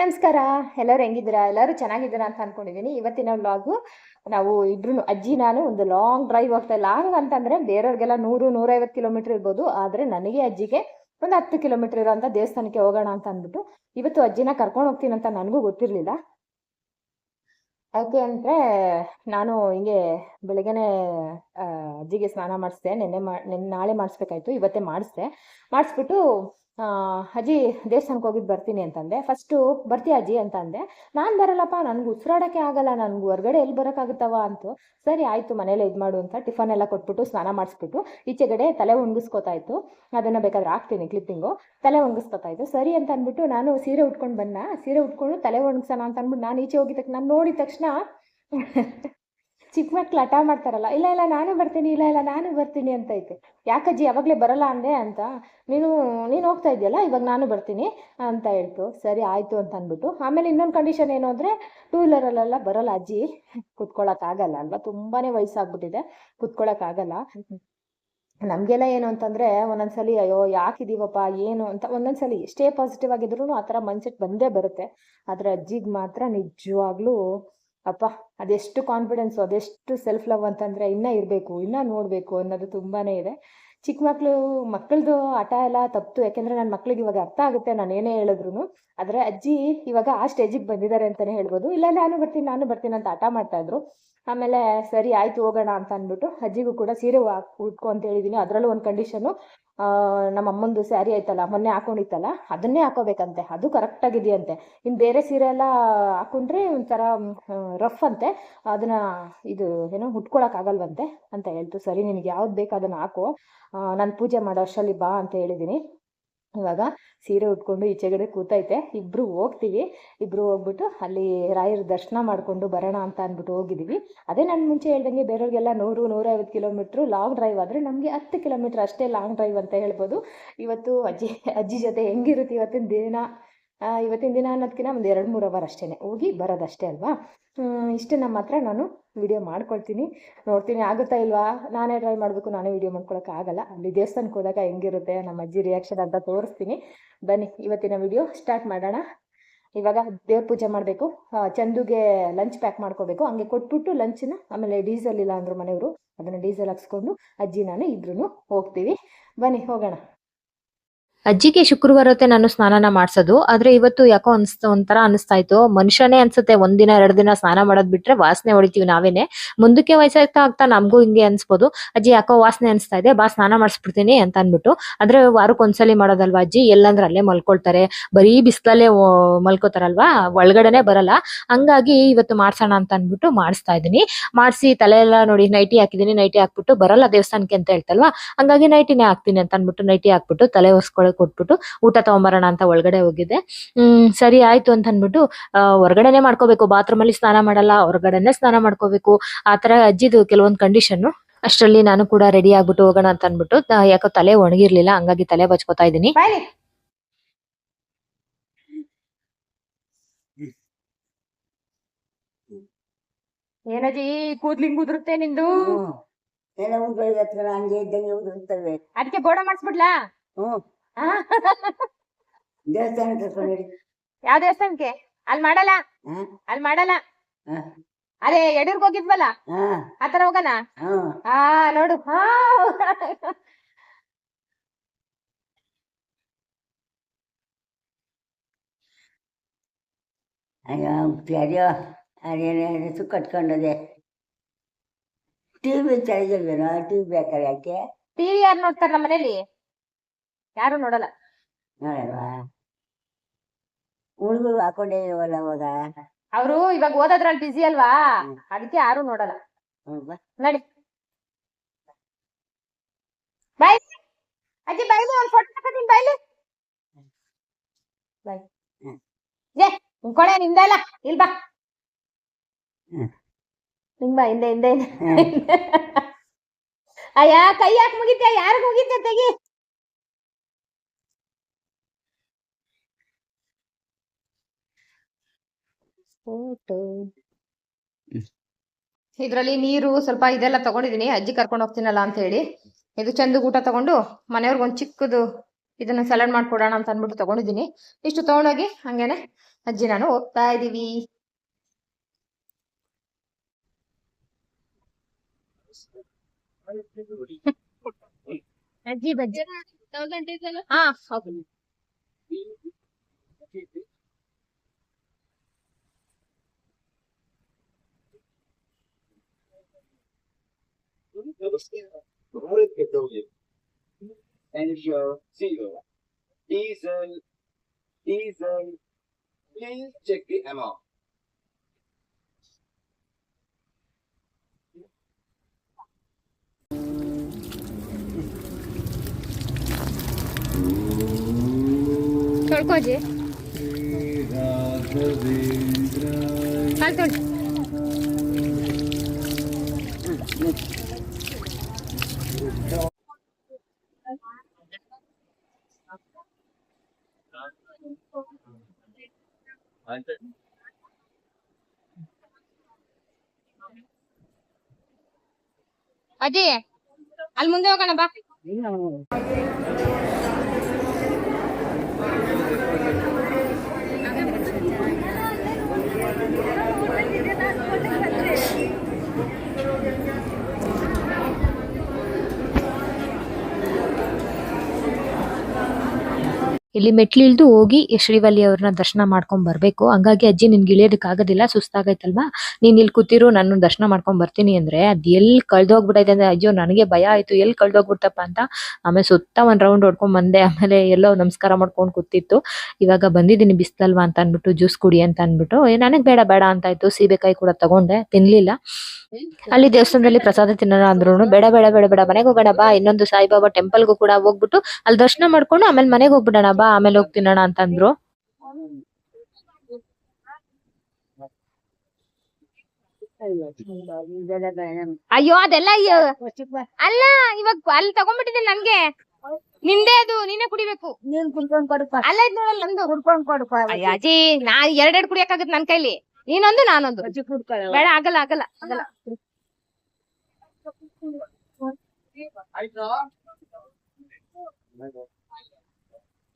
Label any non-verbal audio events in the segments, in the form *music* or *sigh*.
ನಮಸ್ಕಾರ. ಎಲ್ಲರೂ ಹೆಂಗಿದ್ದೀರಾ? ಎಲ್ಲರೂ ಚೆನ್ನಾಗಿದ್ದೀರಾ ಅಂತ ಅನ್ಕೊಂಡಿದ್ದೀನಿ ಇವತ್ತಿನ ವ್ಲಾಗು ನಾವು ಇಬ್ರು ಅಜ್ಜಿ ನಾನು, ಒಂದು ಲಾಂಗ್ ಡ್ರೈವ್ ಹೋಗ್ತಾ ಲಾಂಗ್ ಅಂತಂದ್ರೆ ಬೇರೆಯವ್ರಿಗೆಲ್ಲ ನೂರು, ನೂರೈವತ್ತು ಕಿಲೋಮೀಟರ್ ಇರ್ಬೋದು. ಆದರೆ ನನಗೆ ಅಜ್ಜಿಗೆ ಒಂದು ಹತ್ತು ಕಿಲೋಮೀಟರ್ ಇರೋಂಥ ದೇವಸ್ಥಾನಕ್ಕೆ ಹೋಗೋಣ ಅಂತ ಅಂದ್ಬಿಟ್ಟು ಇವತ್ತು ಅಜ್ಜಿನ ಕರ್ಕೊಂಡು ಹೋಗ್ತೀನಿ ಅಂತ ನನಗೂ ಗೊತ್ತಿರಲಿಲ್ಲ. ಯಾಕೆ ಅಂದರೆ ನಾನು ಹಿಂಗೆ ಬೆಳಗ್ಗೆನೆ ಅಜ್ಜಿಗೆ ಸ್ನಾನ ಮಾಡಿಸ್ದೆ. ನೆನ್ನೆ ಮಾ, ನೆನ್ನೆ ನಾಳೆ ಮಾಡಿಸ್ಬೇಕಾಯ್ತು. ಇವತ್ತೇ ಮಾಡಿಸ್ದೆ. ಮಾಡಿಸ್ಬಿಟ್ಟು ಅಜ್ಜಿ ದೇವಸ್ಥಾನಕ್ಕೆ ಹೋಗಿದ್ದು ಬರ್ತೀನಿ ಅಂತಂದೆ. ಫಸ್ಟು ಬರ್ತೀಯ ಅಜ್ಜಿ ಅಂತ ಅಂದೆ ನಾನು ಬರಲ್ಲಪ್ಪ, ನನಗೆ ಉಸಿರಾಡೋಕ್ಕೆ ಆಗಲ್ಲ, ನನಗೆ ಹೊರಗಡೆ ಎಲ್ಲಿ ಬರೋಕ್ಕಾಗುತ್ತವ ಅಂತ. ಸರಿ, ಆಯಿತು, ಮನೇಲೆ ಇದು ಮಾಡು ಅಂತ ಟಿಫನ್ ಎಲ್ಲ ಕೊಟ್ಬಿಟ್ಟು ಸ್ನಾನ ಮಾಡಿಸ್ಬಿಟ್ಟು ಈಚೆಗಡೆ ತಲೆ ಒಣಗಿಸ್ಕೊತಾ ಇತ್ತು. ಅದನ್ನು ಬೇಕಾದ್ರೆ ಹಾಕ್ತೀನಿ ಕ್ಲಿಪ್ಪಿಂಗು. ತಲೆ ಒಣಗಿಸ್ಕೊತಾ ಇತ್ತು ಸರಿ ಅಂತ ಅಂದ್ಬಿಟ್ಟು ನಾನು ಸೀರೆ ಉಟ್ಕೊಂಡು ಬಂದ ಸೀರೆ ಉಟ್ಕೊಂಡು ತಲೆ ಒಣಗಿಸೋಣ ಅಂತ ಅಂದ್ಬಿಟ್ಟು ನಾನು ಈಚೆ ಹೋಗಿದ್ದಕ್ಕೆ ನಾನು ನೋಡಿದ ತಕ್ಷಣ ಚಿಕ್ಕ ಮಕ್ಳು ಹಠ ಮಾಡ್ತಾರಲ್ಲ, ಇಲ್ಲ ಇಲ್ಲ, ನಾನು ಬರ್ತೀನಿ, ಇಲ್ಲ ಇಲ್ಲ, ನಾನು ಬರ್ತೀನಿ ಅಂತ ಐತೆ. ಯಾಕಜ್ಜಿ, ಯಾವಾಗಲೇ ಬರಲ್ಲ ಅಂದೆ ಅಂತ, ನೀನು ನೀನು ಹೋಗ್ತಾ ಇದೆಯಲ್ಲ ಇವಾಗ ನಾನು ಬರ್ತೀನಿ ಅಂತ ಹೇಳ್ತು. ಸರಿ, ಆಯಿತು ಅಂತ ಅಂದ್ಬಿಟ್ಟು. ಆಮೇಲೆ ಇನ್ನೊಂದು ಕಂಡೀಷನ್ ಏನು ಅಂದರೆ ಟೂ ವೀಲರಲ್ಲೆಲ್ಲ ಬರಲ್ಲ ಅಜ್ಜಿ. ಕುತ್ಕೊಳ್ಳೋಕ್ಕಾಗಲ್ಲ ಅಲ್ವಾ? ತುಂಬಾ ವಯಸ್ಸಾಗ್ಬಿಟ್ಟಿದೆ. ಕುತ್ಕೊಳ್ಳೋಕ್ಕಾಗಲ್ಲ ನಮಗೆಲ್ಲ ಏನು ಅಂತಂದರೆ, ಒಂದೊಂದ್ಸಲಿ, ಅಯ್ಯೋ ಯಾಕಿದೀವಪ್ಪ ಏನು ಅಂತ ಒಂದೊಂದ್ಸಲಿ ಎಷ್ಟೇ ಪಾಸಿಟಿವ್ ಆಗಿದ್ರು ಆ ಥರ ಮೈಂಡ್ಸೆಟ್ ಬಂದೇ ಬರುತ್ತೆ. ಆದರೆ ಅಜ್ಜಿಗೆ ಮಾತ್ರ ನಿಜವಾಗ್ಲೂ ಅಪ್ಪ, ಅದೆಷ್ಟು ಕಾನ್ಫಿಡೆನ್ಸು ಅದೆಷ್ಟು ಸೆಲ್ಫ್ ಲವ್ ಅಂತಂದರೆ ಇನ್ನೂ ಇರಬೇಕು, ಇನ್ನೂ ನೋಡಬೇಕು ಅನ್ನೋದು ತುಂಬಾ ಇದೆ. ಚಿಕ್ಕ ಮಕ್ಕಳು ಮಕ್ಕಳದು ಆಟ ಎಲ್ಲ ತಪ್ಪಿತು ಯಾಕೆಂದರೆ ನನ್ನ ಮಕ್ಳಿಗೆ ಇವಾಗ ಅರ್ಥ ಆಗುತ್ತೆ, ನಾನು ಏನೇ ಹೇಳಿದ್ರು ಆದರೆ ಅಜ್ಜಿ ಇವಾಗ ಆ ಸ್ಟೇಜಿಗೆ ಬಂದಿದ್ದಾರೆ ಅಂತಲೇ ಹೇಳ್ಬೋದು. ಇಲ್ಲ, ನಾನು ಬರ್ತೀನಿ ನಾನು ಬರ್ತೀನಿ ಅಂತ ಹಠ ಮಾಡ್ತಾಯಿದ್ರು ಆಮೇಲೆ ಸರಿ, ಆಯಿತು, ಹೋಗೋಣ ಅಂತ ಅಂದ್ಬಿಟ್ಟು ಅಜ್ಜಿಗೂ ಕೂಡ ಸೀರೆ ಉಟ್ಕೋ ಅಂತ ಹೇಳಿದ್ದೀನಿ ಅದರಲ್ಲೂ ಒಂದು ಕಂಡೀಷನು ನಮ್ಮ ಅಮ್ಮಂದು ಸ್ಯಾರಿ ಆಯ್ತಲ್ಲ, ಮೊನ್ನೆ ಹಾಕೊಂಡಿತ್ತಲ್ಲ, ಅದನ್ನೇ ಹಾಕೋಬೇಕಂತೆ, ಅದು ಕರೆಕ್ಟಾಗಿದೆಯಂತೆ ಇನ್ನು ಬೇರೆ ಸೀರೆ ಎಲ್ಲ ಹಾಕೊಂಡ್ರೆ ಒಂಥರ ರಫ್ ಅಂತೆ, ಅದನ್ನ ಇದು ಏನೋ ಆಗಲ್ವಂತೆ ಅಂತ ಹೇಳ್ತು. ಸರಿ, ನಿನಗೆ ಯಾವ್ದು ಬೇಕು ಅದನ್ನು ಹಾಕು. ನಾನು ಪೂಜೆ ಮಾಡೋ ಅಷ್ಟರಲ್ಲಿ ಬಾ ಅಂತ ಹೇಳಿದ್ದೀನಿ ಇವಾಗ ಸೀರೆ ಉಟ್ಕೊಂಡು ಈಚೆಗಡೆ ಕೂತೈತೆ. ಇಬ್ಬರು ಹೋಗ್ತೀವಿ. ಇಬ್ಬರು ಹೋಗ್ಬಿಟ್ಟು ಅಲ್ಲಿ ರಾಯರ ದರ್ಶನ ಮಾಡಿಕೊಂಡು ಬರೋಣ ಅಂತ ಅಂದ್ಬಿಟ್ಟು ಹೋಗಿದ್ದೀವಿ ಅದೇ ನಾನು ಮುಂಚೆ ಹೇಳ್ದಂಗೆ ಬೇರೆಯವ್ರಿಗೆಲ್ಲ ನೂರು, ನೂರೈವತ್ತು ಕಿಲೋಮೀಟ್ರು ಲಾಂಗ್ ಡ್ರೈವ್ ಆದರೆ ನಮಗೆ ಹತ್ತು ಕಿಲೋಮೀಟ್ರ್ ಅಷ್ಟೇ ಲಾಂಗ್ ಡ್ರೈವ್ ಅಂತ ಹೇಳ್ಬೋದು. ಇವತ್ತು ಅಜ್ಜಿ ಅಜ್ಜಿ ಜೊತೆ ಹೆಂಗಿರುತ್ತೆ ಇವತ್ತಿನ ದಿನ? ಇವತ್ತಿನ ದಿನ ಅನ್ನೋದಕ್ಕಿಂತ ಒಂದು ಎರಡು ಮೂರು ಅವರ್ ಅಷ್ಟೇ ಹೋಗಿ ಬರೋದಷ್ಟೇ ಅಲ್ವಾ? ಇಷ್ಟೇ ನಮ್ಮ ಹತ್ರ ನಾನು ವಿಡಿಯೋ ಮಾಡ್ಕೊಳ್ತೀನಿ. ನೋಡ್ತೀನಿ, ಆಗುತ್ತಾ ಇಲ್ವಾ? ನಾನೇ ಟ್ರೈ ಮಾಡಬೇಕು, ನಾನೇ ವಿಡಿಯೋ ಮಾಡ್ಕೊಳಕ್ಕೆ ಆಗಲ್ಲ. ಅಲ್ಲಿ ದೇವಸ್ಥಾನಕ್ಕೆ ಹೋದಾಗ ಹೆಂಗಿರುತ್ತೆ, ನಮ್ಮ ಅಜ್ಜಿ ರಿಯಾಕ್ಷನ್ ಅಂತ ತೋರಿಸ್ತೀನಿ. ಬನ್ನಿ, ಇವತ್ತಿನ ವಿಡಿಯೋ ಸ್ಟಾರ್ಟ್ ಮಾಡೋಣ. ಇವಾಗ ದೇವ್ರ ಪೂಜೆ ಮಾಡಬೇಕು. ಚಂದುಗೆ ಲಂಚ್ ಪ್ಯಾಕ್ ಮಾಡ್ಕೋಬೇಕು. ಹಂಗೆ ಕೊಟ್ಬಿಟ್ಟು ಲಂಚನ್ನ ಆಮೇಲೆ ಡೀಸೆಲ್ ಇಲ್ಲ ಅಂದರು ಮನೆಯವರು, ಅದನ್ನು ಡೀಸೆಲ್ ಹಾಕ್ಸ್ಕೊಂಡು ಅಜ್ಜಿ, ನಾನು ಇಬ್ರು ಹೋಗ್ತೀವಿ. ಬನ್ನಿ, ಹೋಗೋಣ. ಅಜ್ಜಿಗೆ ಶುಕ್ರವಾರ ನಾನು ಸ್ನಾನನ ಮಾಡ್ಸೋದು. ಆದ್ರೆ ಇವತ್ತು ಯಾಕೋ ಅನ್ಸ್ತ ಒಂಥರ ಅನಿಸ್ತಾ ಇತ್ತು. ಮನುಷ್ಯನೇ ಅನ್ಸುತ್ತೆ ಒಂದಿನ ಎರಡು ದಿನ ಸ್ನಾನ ಮಾಡೋದ್ ಬಿಟ್ರೆ ವಾಸನೆ ಹೊಡಿತೀವಿ ನಾವೇನೆ. ಮುಂದಕ್ಕೆ ವಯಸ್ಸಾಗ್ತಾ ಆಗ್ತಾ ನಮಗೂ ಹಿಂಗೆ ಅನ್ಸ್ಬೋದು. ಅಜ್ಜಿ, ಯಾಕೋ ವಾಸನೆ ಅನಿಸ್ತಾ ಇದೆ, ಬಾ ಸ್ನಾನ ಮಾಡಿಸ್ಬಿಡ್ತೀನಿ ಅಂತ ಅನ್ಬಿಟ್ಟು ಆದ್ರೆ ವಾರಕ್ಕೆ ಒಂದ್ಸಲಿ ಮಾಡೋದಲ್ವಾ ಅಜ್ಜಿ? ಎಲ್ಲಂದ್ರೆ ಅಲ್ಲೇ ಮಲ್ಕೊಳ್ತಾರೆ. ಬರೀ ಬಿಸ್ಲಲ್ಲೇ ಮಲ್ಕೋತಾರಲ್ವಾ? ಒಳಗಡೆನೆ ಬರಲ್ಲ. ಹಂಗಾಗಿ ಇವತ್ತು ಮಾಡ್ಸೋಣ ಅಂತ ಅನ್ಬಿಟ್ಟು ಮಾಡಿಸ್ತಾ ಇದೀನಿ ಮಾಡಿಸಿ ತಲೆ ಎಲ್ಲ ನೋಡಿ, ನೈಟಿ ಹಾಕಿದೀನಿ ನೈಟಿ ಹಾಕ್ಬಿಟ್ಟು ಬರಲ್ಲ ದೇವಸ್ಥಾನಕ್ಕೆ ಅಂತ ಹೇಳ್ತಲ್ವಾ? ಹಂಗಾಗಿ ನೈಟಿನೇ ಹಾಕ್ತೀನಿ ಅಂತ ಅನ್ಬಿಟ್ಟು ನೈಟಿ ಹಾಕ್ಬಿಟ್ಟು ತಲೆ ಒರೆಸ್ಕೊಳಕ್ ಕೊಟ್ಬಿಟ್ಟು ಊಟ ತಗೊಂಬರೋಣ ಅಂತ ಒಳಗಡೆ ಹೋಗಿದ್ದೆ ಹ್ಮ್ ಸರಿ ಆಯ್ತು ಅಂತ ಅನ್ಬಿಟ್ಟು ಆ, ಹೊರಗಡೆನೆ ಮಾಡ್ಕೋಬೇಕು. ಬಾತ್ರೂಮ್ ಅಲ್ಲಿ ಸ್ನಾನ ಮಾಡಲ್ಲ ಹೊರಗಡೆನೆ ಸ್ನಾನ ಮಾಡ್ಕೋಬೇಕು. ಆತರ ಅಜ್ಜಿದು ಕೆಲವೊಂದು ಕಂಡೀಷನ್ ಅಷ್ಟರಲ್ಲಿ ನಾನು ಕೂಡ ರೆಡಿ ಆಗ್ಬಿಟ್ಟು ಹೋಗೋಣ ಅಂತ ಅನ್ಬಿಟ್ಟು ಯಾಕೋ ತಲೆ ಒಣಗಿರ್ಲಿಲ್ಲ ಹಂಗಾಗಿ ತಲೆ ಬಚ್ಕೋತಾ ಇದೀನಿ ಏನಜ್ಜಿ ಕೂದ್ಲಿಂಗ್ ಉದುರುತ್ತೆ ನಿಂದು? ಹತ್ರ ಹಂಗೆ ಇದ್ದಂಗೆ ಅದಕ್ಕೆ ಬೋಡ ಮಾಡಿಸ್ಬಿಡ್ಲಾ? ಹ್ಮ್? *laughs* ದೇವಸ್ಥಾನ ಕರ್ಕೊಂಡಿ ಯಾವ ದೇವಸ್ಥಾನಕ್ಕೆ? ಅಲ್ಲಿ ಮಾಡಲ್ಲ? ಅಲ್ಲಿ ಮಾಡಲ್ಲ? ಅದೇ ಯಡೂರ್ಗ್ ಹೋಗಿದ್ವಲ್ಲ? ಆತರ ಹೋಗೋಣ? ಹಾ. ಆ ನೋಡು. ಹಾ. ಅಯ್ಯೋ ಅದೇನೇ ಹೆಸರು ಕಟ್ಕೊಂಡದೆ. ಟಿವಿ ಟಿ ವಿ ಬೇಕಾದ್ರೆ ಯಾಕೆ? ಟಿವಿ ಯಾರು ನೋಡ್ತಾರ ನಮ್ಮ ಮನೇಲಿ ಯಾರು ನೋಡಲ್ಲ. ನೋಡಲ್ವಾ? ಹುಡುಗರು ಹಾಕೊಂಡೇ ಇಲ್ವಲ್ಲ ಅವಾಗ ಅವರು ಇವಾಗ ಓದೋದ್ರಲ್ಲಿ ಬಿಸಿ ಅಲ್ವಾ. ಅದಕ್ಕೆ ಯಾರು ನೋಡಲ್ಲ. ಬಾ. ನಡಿ. ಬಾಯ್ ಅಜ್ಜಿ ಬೈಲಿ ಒಂದ್ ಫೋಟೋ ತಗೋತೀನಿ ಬಾಯ್ ಹ್ಮ್. ಏ ನಿನ್ ಕೊಳೆ ನಿಂದಲ್ಲ ಇಲ್ ಬಾ. ಹಿಂಗ್ ಬಾ ಹಿಂದೆ ಹಿಂದೆ ಹಿಂದೆ. ಅಯ್ಯ ಕೈ ಯಾಕೆ ಮುಗಿತ್ಯ? ಯಾರಿಗ್ ಮುಗಿತ್ಯ ತೆಗಿ? ಫೋಟೋ ಇದ್ರಲ್ಲಿ ನೀರು ಸ್ವಲ್ಪ ಇದೆಲ್ಲ ತಗೊಂಡಿದೀನಿ ಅಜ್ಜಿ ಕರ್ಕೊಂಡು ಹೋಗ್ತೀನಲ್ಲ ಅಂತ ಹೇಳಿ ಇದು ಚಂದ ಊಟ ತಗೊಂಡು ಮನೆಯವ್ರಿಗೆ ಒಂದು ಚಿಕ್ಕದು ಇದನ್ನ ಸಲಾಡ್ ಮಾಡ್ಕೊಡೋಣ ಅಂತ ಅಂದ್ಬಿಟ್ಟು ತಗೊಂಡಿದ್ದೀನಿ ಇಷ್ಟು ತಗೊಂಡೋಗಿ ಹಂಗೇನೆ ಅಜ್ಜಿ ನಾನು ಹೋಗ್ತಾ ಇದೀವಿ. ಅಜ್ಜಿ ಬಜ್ಜಿ. ಹಾ ಹೌದು. Angel Diesel. Diesel. Please check the amount. Tolkoji. Tolkoji. ಅಜ್ಜಿ ಅಲ್ಲಿ ಮುಂದೆ ಹೋಗೋಣ ಬಾ. ಇಲ್ಲಿ ಮೆಟ್ಲು ಇಳಿದು ಹೋಗಿ ಶ್ರೀವಲ್ಲಿ ಅವ್ರನ್ನ ದರ್ಶನ ಮಾಡ್ಕೊಂಡ್ ಬರ್ಬೇಕು. ಹಂಗಾಗಿ ಅಜ್ಜಿ ನಿನ್ಗೆ ಇಳಿಯೋದಕ್ ಆಗೋದಿಲ್ಲ, ಸುಸ್ತಾಗೈತಲ್ವಾ? ನೀನ್ ಇಲ್ಲಿ ಕೂತಿರು, ನಾನು ದರ್ಶನ ಮಾಡ್ಕೊಂಡ್ ಬರ್ತೀನಿ ಅಂದ್ರೆ ಅದ್ ಎಲ್ಲಿ ಕಳ್ದೋಗ್ಬಿಟ್ಟೈತೆ ಅಂದ್ರೆ, ಅಯ್ಯೋ, ನನಗೆ ಭಯ ಆಯ್ತು, ಎಲ್ ಕಳ್ದೋಗ್ಬಿಡ್ತಪ್ಪ ಅಂತ. ಆಮೇಲೆ ಸುತ್ತ ಒಂದ್ ರೌಂಡ್ ಹೊಡ್ಕೊಂಡ್ ಬಂದೆ, ಆಮೇಲೆ ಎಲ್ಲೋ ನಮಸ್ಕಾರ ಮಾಡ್ಕೊಂಡು ಕೂತಿತ್ತು. ಇವಾಗ ಬಂದಿದ್ದೀನಿ ಬಿಸ್ತಲ್ವಾ ಅಂತ ಅನ್ಬಿಟ್ಟು ಜ್ಯೂಸ್ ಕುಡಿ ಅಂತ ಅನ್ಬಿಟ್ಟು ನನಗ್ ಬೇಡ ಬೇಡ ಅಂತ ಆಯ್ತು ಸೀಬೆಕಾಯಿ ಕೂಡ ತಗೊಂಡೆ, ತಿನ್ಲಿಲ್ಲ. ಅಲ್ಲಿ ದೇವಸ್ಥಾನದಲ್ಲಿ ಪ್ರಸಾದ ತಿನ್ನೋಣ ಅಂದ್ರು ಬೇಡ ಬೇಡ ಬೇಡ ಬೇಡ, ಮನೆಗೆ ಹೋಗೋಣ ಬಾ, ಇನ್ನೊಂದು ಸಾಯಿಬಾಬಾ ಟೆಂಪಲ್ಗೂ ಕೂಡ ಹೋಗ್ಬಿಟ್ಟು, ಅಲ್ಲಿ ದರ್ಶನ ಮಾಡ್ಕೊಂಡು ಆಮೇಲೆ ಮನೆಗೆ ಹೋಗ್ಬಿಡೋಣ ಬಾ ಆಮೇಲೆ ಹೋಗಿ ತಿನ್ನೋಣ ಅಂತ ಅಂದ್ರು ಅಯ್ಯೋ ಅದೆಲ್ಲ ಅಲ್ಲ ಇವಾಗ ಅಲ್ಲಿ ತಗೊಂಡ್ಬಿಟ್ಟಿದ್ದೆ ನನ್ಗೆ. ನಿಂದೆ ಅದು ನೀನೇ ಕುಡಿಬೇಕು. ನೀನ್ ಕುಡ್ಕೊಂಡ್ ಕೊಡಪ್ಪ ಅಲ್ಲ ಇದ್ ನೋಡಲ್ಲ ನಂದು. ಕುಡ್ಕೊಂಡ್ ಕೊಡಪ್ಪ ಅಯ್ಯ ಅಜ್ಜಿ ನಾ ಎರಡೆರಡು ಕುಡಿಯಕ್ಕಾಗತ್ ನನ್ ಕೈಲಿ. ನೀನೊಂದು ನಾನೊಂದು. ಬೇಡ ಆಗಲ್ಲ ಆಗಲ್ಲ ಆಗಲ್ಲ.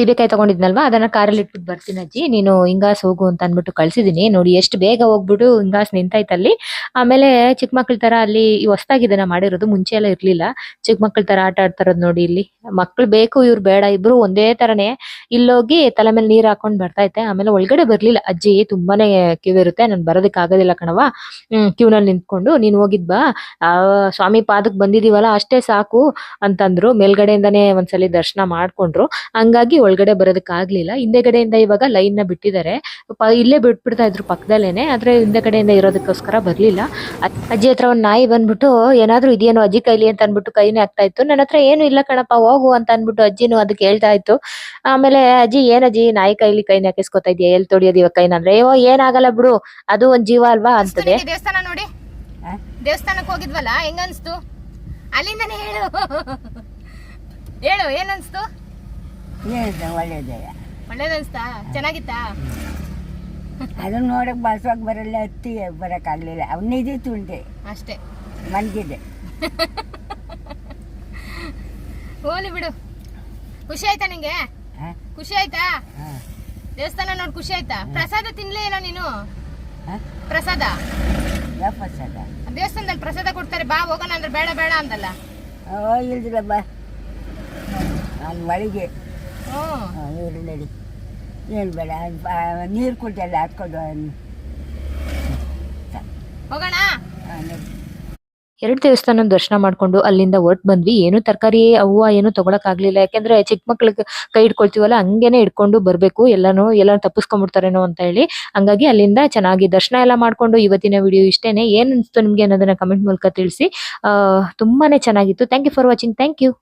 ಸೀಬೆಕಾಯಿ ತಗೊಂಡಿದ್ನಲ್ವಾ? ಅದನ್ನ ಕಾರಲ್ಲಿ ಇಟ್ಬಿಟ್ಟು ಬರ್ತೀನಿ ಅಜ್ಜಿ. ನೀನು ಹಿಂಗಾಸ್ ಹೋಗು ಅಂತ ಅನ್ಬಿಟ್ಟು ಕಳ್ಸಿದೀನಿ. ನೋಡಿ, ಎಷ್ಟು ಬೇಗ ಹೋಗ್ಬಿಟ್ಟು ಹಿಂಗಾಸ್ ನಿಂತೈತಲ್ಲಿ ಆಮೇಲೆ ಚಿಕ್ಕ ಮಕ್ಳ ತರ ಅಲ್ಲಿ ಹೊಸ್ದಾಗಿ ಇದನ್ನ ಮಾಡಿರೋದು, ಮುಂಚೆ ಎಲ್ಲ ಇರ್ಲಿಲ್ಲ. ಚಿಕ್ಕ ಮಕ್ಳ ತರ ಆಟ ಆಡ್ತಾರದ್ ನೋಡಿ ಇಲ್ಲಿ. ಮಕ್ಳು ಬೇಕು, ಇವ್ರು ಬೇಡ, ಇಬ್ರು ಒಂದೇ ತರನೇ ಇಲ್ಲೋಗಿ ತಲೆ ಮೇಲೆ ನೀರ್ ಹಾಕೊಂಡ್ ಬರ್ತೈತೆ ಆಮೇಲೆ ಒಳಗಡೆ ಬರ್ಲಿಲ್ಲ. ಅಜ್ಜಿ, ತುಂಬಾನೇ ಕ್ಯೂ ಇರುತ್ತೆ, ನಾನ್ ಬರೋದಕ್ ಆಗೋದಿಲ್ಲ ಕಣವ ಹ್ಮ್, ಕ್ಯೂ ನಲ್ಲಿ ನಿಂತ್ಕೊಂಡು, ನೀನ್ ಹೋಗಿದ್ ಬಾ. ಆ, ಸ್ವಾಮಿ ಪಾದಕ್ ಬಂದಿದೀವಲ್ಲ, ಅಷ್ಟೇ ಸಾಕು ಅಂತಂದ್ರು. ಮೇಲ್ಗಡೆಯಿಂದಾನೇ ಒಂದ್ಸಲಿ ದರ್ಶನ ಮಾಡ್ಕೊಂಡ್ರು. ಹಂಗಾಗಿ ಒಳಗಡೆ ಬರೋದಕ್ಕೆ ಆಗ್ಲಿಲ್ಲ. ಹಿಂದೆಗಡೆಯಿಂದ ಇವಾಗ ಲೈನ್ನ ಬಿಟ್ಟಿದ್ದಾರೆ. ಇಲ್ಲೇ ಬಿಟ್ಬಿಡ್ತಾ ಇದ್ರು ಪಕ್ಕದಲ್ಲೇನೆ ಆದ್ರೆ ಹಿಂದೆಗಡೆಯಿಂದ ಇರೋದಕ್ಕೋಸ್ಕರ ಬರ್ಲಿಲ್ಲ. ಅಜ್ಜಿ ಹತ್ರ ಒಂದ್ ನಾಯಿ ಬಂದ್ಬಿಟ್ಟು ಏನಾದ್ರು ಇದೇನೋ ಅಜ್ಜಿ ಕೈಲಿ ಅಂತ ಅನ್ಬಿಟ್ಟು ಕೈನೇ ಆಗ್ತಾ ಇತ್ತು. ನನ್ನ ಹತ್ರ ಏನು ಇಲ್ಲ ಕಣಪ್ಪ ಹೋಗು ಅಂತ ಅನ್ಬಿಟ್ಟು ಅಜ್ಜಿನೂ ಅದಕ್ಕೆ ಹೇಳ್ತಾ ಇತ್ತು. ಆಮೇಲೆ ಅಜ್ಜಿ ಏನ್ ಅಜ್ಜಿ ನಾಯಿ ಕೈಲಿ ಕೈನ ಹಾಕಿಸ್ಕೊತಾ ಇದೆಯಾ? ಎಲ್ ತೊಡಿಯೋದು ಇವಾಗ ಕೈನ? ಅಂದ್ರೆ ಅಯ್ಯೋ ಏನಾಗಲ್ಲ ಬಿಡು ಅದು ಒಂದ್ ಜೀವ ಅಲ್ವಾ? ಅಂತದೆ. ದೇವಸ್ಥಾನ ನೋಡಿ? ದೇವಸ್ಥಾನಕ್ಕೆ ದೇವಸ್ಥಾನಕ್ಕೆ ಹೋಗಿದ್ವಲ್ಲ ಹೆಂಗನ್ಸ್ತು? ಅಲ್ಲಿಂದನೇ ಹೇಳು. ಹೇಳು ಏನನ್ಸ್ತು ಏನಿದೆ ಒಳ್ಳೇದೇ. ಒಳ್ಳೇದನ್ಸ್ತಾ? ಚೆನ್ನಾಗಿತ್ತಾ? ಅದನ್ನ ನೋಡಕ್ ಬಸ್ಸಾಗ ಬರಲ್ಲ ಹತ್ತಿ ಬರಕ್ಕಾಗ್ಲಿಲ್ಲ ಅವನ್ನ ಇದ್ದಿತ್ತು ತುಂಡೆ. ಅಷ್ಟೇ. ಮನ್ಗಿದೆ ಹೋಲಿ ಬಿಡು. ಖುಷಿ ಆಯ್ತಾ ನಿಂಗೆ? ಖುಷಿ ಆಯ್ತಾ. ದೇವಸ್ಥಾನ ನೋಡಿ ಖುಷಿ ಆಯ್ತಾ? ಪ್ರಸಾದ ತಿನ್ಲೇ ಇಲ್ಲ ನೀನು? ಪ್ರಸಾದ? ಯಾವ ಪ್ರಸಾದ? ದೇವಸ್ಥಾನದಲ್ಲಿ ಪ್ರಸಾದ ಕೊಡ್ತಾರೆ ಬಾ ಹೋಗೋಣ ಅಂದ್ರೆ ಬೇಡ ಬೇಡ ಅಂದಲ್ಲ. ಓ ಇಲ್ದಿಲ್ಲ ಬಾ. ನಾನು ಒಳಗೆ ನಡಿ. ಏನು ಬೇಡ ನೀರು ಕುಡ್ದಲ್ಲ ಹಾಕ್ಕೊಂಡು ಹೋಗೋಣ? ಎರಡ್ ದೇವಸ್ಥಾನ ದರ್ಶನ ಮಾಡ್ಕೊಂಡು ಅಲ್ಲಿಂದ ಹೊರಟ್ ಬಂದ್ವಿ. ಏನು ತರಕಾರಿ ಅವ್ವ ಏನು ತಗೊಳಕ್ ಆಗ್ಲಿಲ್ಲ. ಯಾಕಂದ್ರೆ ಚಿಕ್ಕ ಮಕ್ಳಿಗೆ ಕೈ ಇಟ್ಕೊಳ್ತೀವಲ್ಲ ಹಂಗೇನೆ ಇಟ್ಕೊಂಡು ಬರ್ಬೇಕು. ಎಲ್ಲಾನು ಎಲ್ಲ ತಪ್ಪಿಸ್ಕೊಂಡ್ಬಿಡ್ತಾರೇನೋ ಅಂತ ಹೇಳಿ. ಹಂಗಾಗಿ ಅಲ್ಲಿಂದ ಚೆನ್ನಾಗಿ ದರ್ಶನ ಎಲ್ಲ ಮಾಡ್ಕೊಂಡು ಇವತ್ತಿನ ವಿಡಿಯೋ ಇಷ್ಟೇನೆ. ಏನು ಅನ್ಸ್ತು ನಿಮ್ಗೆ ಅನ್ನೋದನ್ನ ಕಮೆಂಟ್ ಮೂಲಕ ತಿಳಿಸಿ. ಆ ತುಂಬಾನೇ ಚೆನ್ನಾಗಿತ್ತು. Thank you for watching thank you